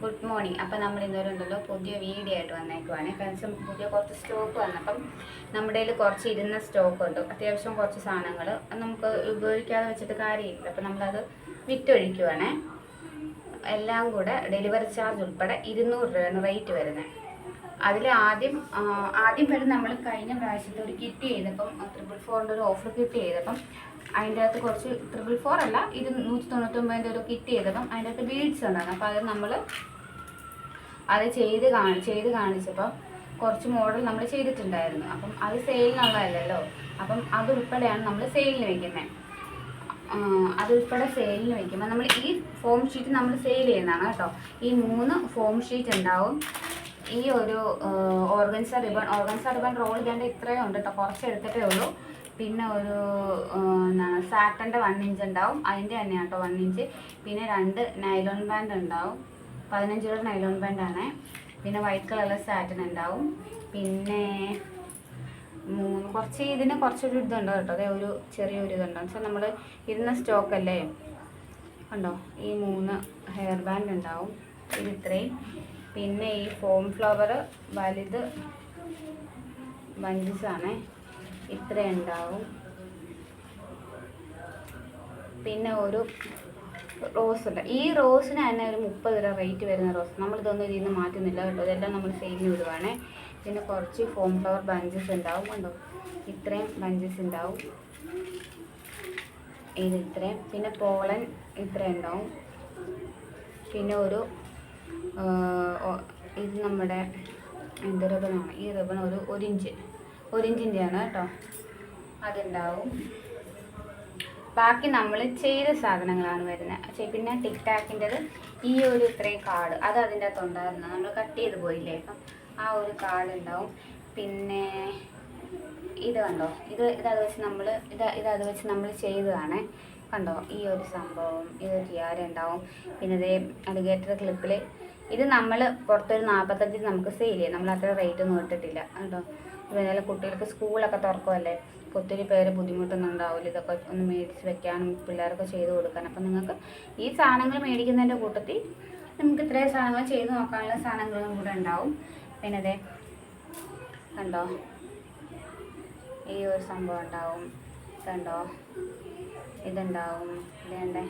Good morning അപ്പം നമ്മൾ ഇന്നൊരു ഉണ്ടല്ലോ പുതിയ വീഡിയോ ആയിട്ട് വന്നേക്കുവാണ്. കാരണം പുതിയ കുറച്ച് സ്റ്റോക്ക് വന്നപ്പം നമ്മുടെ കയ്യിൽ കുറച്ച് ഇരുന്ന സ്റ്റോക്ക് ഉണ്ട്. അത്യാവശ്യം കുറച്ച് സാധനങ്ങൾ നമുക്ക് ഉപയോഗിക്കാതെ വെച്ചിട്ട് കാര്യമില്ല. അപ്പം നമ്മളത് വിറ്റൊഴിക്കുവാണേ. എല്ലാം കൂടെ ഡെലിവറി ചാർജ് ഉൾപ്പെടെ ഇരുന്നൂറ് രൂപയാണ് റേറ്റ് വരുന്നത് അതിൽ ആദ്യം ആദ്യം വരെ നമ്മൾ കഴിഞ്ഞ പ്രാവശ്യത്തെ ഒരു കിറ്റ് ചെയ്തപ്പം ത്രിപ്പിൾ ഫോറിന്റെ ഒരു ഓഫർ കിറ്റ് ചെയ്തപ്പം അതിന്റെ അകത്ത് കുറച്ച് ട്രിപ്പിൾ ഫോർ അല്ല ഇത് നൂറ്റി തൊണ്ണൂറ്റൊമ്പതിന്റെ ഒരു കിറ്റ് ചെയ്തപ്പം അതിന്റെ അകത്ത് ബീഡ്സ് ഉണ്ടായിരുന്നു. അപ്പോൾ അത് നമ്മൾ അത് ചെയ്ത് കാണി ചെയ്ത് കാണിച്ചപ്പം കുറച്ച് മോഡൽ നമ്മൾ ചെയ്തിട്ടുണ്ടായിരുന്നു. അപ്പം അത് സെയിലിനുള്ളതല്ലല്ലോ അപ്പം അതുൾപ്പെടെയാണ് നമ്മൾ സെയിലിന് വയ്ക്കുന്നത് അതുൾപ്പെടെ സെയിലിന് വയ്ക്കുമ്പോൾ നമ്മൾ ഈ ഫോം ഷീറ്റ് നമ്മൾ സെയിൽ ചെയ്യുന്നതാണ് കേട്ടോ. ഈ മൂന്ന് ഫോം ഷീറ്റ് ഉണ്ടാവും. ഈ ഒരു organza ribbon organza ribbon roll ചെയ്യേണ്ട ഇത്രയും ഉണ്ട് കേട്ടോ കുറച്ച് എടുത്തിട്ടേ ഉള്ളൂ. പിന്നെ ഒരു എന്താണ് സാറ്റന്റെ വൺ ഇഞ്ച് ഉണ്ടാവും. അതിന്റെ തന്നെയാണ് കേട്ടോ വൺ ഇഞ്ച് പിന്നെ രണ്ട് നൈലോൺ ബാൻഡ് ഉണ്ടാവും. പതിനഞ്ച് രൂപ നൈലോൺ ബാൻഡാണ് പിന്നെ വൈറ്റ് കളറിലെ സാറ്റൻ ഉണ്ടാവും. പിന്നെ മൂന്ന് കുറച്ച് ഇതിന് കുറച്ചൊരു ഇതുണ്ട് കേട്ടോ. അതെ ഒരു ചെറിയൊരു ഇതുണ്ട്. വെച്ചാൽ നമ്മൾ ഇരുന്ന സ്റ്റോക്ക് അല്ലേ? കണ്ടോ? ഈ മൂന്ന് ഹെയർ ബാൻഡ് ഉണ്ടാവും. ഇത് ഇത്രയും. പിന്നെ ഈ ഫോം ഫ്ലവർ വലുത് ബഞ്ചസാണേ ഇത്ര ഉണ്ടാവും. പിന്നെ ഒരു റോസ് ഉണ്ട്. ഈ റോസിന് തന്നെ ഒരു മുപ്പത് രൂപ റേറ്റ് വരുന്ന റോസ്. നമ്മളിതൊന്നും ഇതിൽ നിന്ന് മാറ്റുന്നില്ല കേട്ടോ. ഇതെല്ലാം നമ്മൾ സെയിലിന് വിടുവാണേ പിന്നെ കുറച്ച് ഫോം ഫ്ലവർ ബഞ്ചസ് ഉണ്ടാവും കണ്ടോ? ഇത്രയും ബഞ്ചസ് ഉണ്ടാവും. ഇത് ഇത്രയും പിന്നെ പോളൻ ഇത്ര ഉണ്ടാവും. പിന്നെ ഒരു ഇത് നമ്മുടെ എന്ത് റിബണാണ് ഈ റിബൺ ഒരു ഒരു ഇഞ്ച് ഒരു കേട്ടോ. അതുണ്ടാവും. ബാക്കി നമ്മൾ ചെയ്ത സാധനങ്ങളാണ് വരുന്നത്. പിന്നെ ടിക് ടാക്കിന്റെത് ഈ ഒരു ഇത്രയും കാർഡ്. അത് അതിന്റെ അകത്ത് ഉണ്ടായിരുന്നു നമ്മൾ കട്ട് ചെയ്ത് പോയില്ലേ? അപ്പം ആ ഒരു കാർഡ് ഉണ്ടാവും. പിന്നെ ഇത് കണ്ടോ? ഇത് ഇത് വെച്ച് നമ്മൾ ഇത് ഇത് അത് വെച്ച് നമ്മൾ ചെയ്തതാണ്. കണ്ടോ? ഈ ഒരു സംഭവം ഇത് ടിയാര ഉണ്ടാവും. പിന്നെ ഇതേ അലിഗേറ്റർ ക്ലിപ്പിൽ ഇത് നമ്മൾ പുറത്തൊരു നാൽപ്പത്തഞ്ചിന് നമുക്ക് സെയിൽ ചെയ്യാം. നമ്മൾ അത്ര റേറ്റ് ഒന്നും ഇട്ടിട്ടില്ല. കേട്ടോ പിന്നെ കുട്ടികൾക്ക് സ്കൂളൊക്കെ തുറക്കുമല്ലേ അപ്പോൾ ഒത്തിരി പേര് ബുദ്ധിമുട്ടൊന്നും ഉണ്ടാവില്ല ഇതൊക്കെ ഒന്ന് മേടിച്ച് വെക്കാനും പിള്ളേർക്ക് ചെയ്ത് കൊടുക്കാനും അപ്പം നിങ്ങൾക്ക് ഈ സാധനങ്ങൾ മേടിക്കുന്നതിന്റെ കൂട്ടത്തിൽ നമുക്ക് ഇത്രയും സാധനങ്ങൾ ചെയ്ത് നോക്കാനുള്ള സാധനങ്ങളും കൂടെ ഉണ്ടാവും. പിന്നെ അതെ കണ്ടോ? ഈ ഒരു സംഭവം ഉണ്ടാവും. കണ്ടോ? ഇതുണ്ടാവും. ഇതേണ്ടേ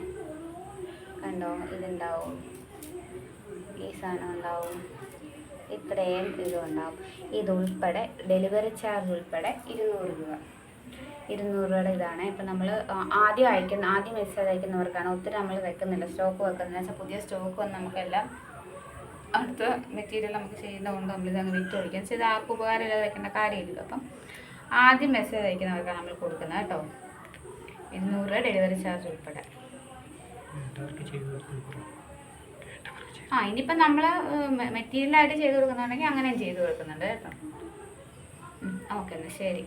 കണ്ടോ? ഇതുണ്ടാവും. ഈ സാധനം ഉണ്ടാവും. ഇത്രയും ഇതും ഉണ്ടാവും. ഇതുൾപ്പെടെ ഡെലിവറി ചാർജ് ഉൾപ്പെടെ ഇരുന്നൂറ് രൂപ. ഇരുന്നൂറ് രൂപയുടെ ഇതാണ്. ഇപ്പം നമ്മൾ ആദ്യം അയക്കുന്ന ആദ്യം മെസ്സേജ് അയക്കുന്നവർക്കാണ് ഒത്തിരി നമ്മൾ വെക്കുന്നില്ല. സ്റ്റോക്ക് വെക്കുന്നില്ല. വെച്ചാൽ പുതിയ സ്റ്റോക്ക് വന്ന് നമുക്കെല്ലാം അടുത്ത മെറ്റീരിയൽ നമുക്ക് ചെയ്യുന്നതുകൊണ്ട് നമ്മളിത് അങ്ങ് വിറ്റ് ഒഴിക്കാം ചെയ്ത് ആർക്കും ഉപകാരമില്ലാതെ വെക്കേണ്ട കാര്യമില്ല. അപ്പം ആദ്യം മെസ്സേജ് അയക്കുന്നവർക്കാണ് നമ്മൾ കൊടുക്കുന്നത് കേട്ടോ. ഇരുന്നൂറ് രൂപ ഡെലിവറി ചാർജ് ഉൾപ്പെടെ. ആ ഇനിയിപ്പം നമ്മൾ മെറ്റീരിയലായിട്ട് ചെയ്ത് കൊടുക്കുന്നുണ്ടെങ്കിൽ അങ്ങനെയും ചെയ്ത് കൊടുക്കുന്നുണ്ട് കേട്ടോ. ഓക്കെ എന്നാൽ ശരി.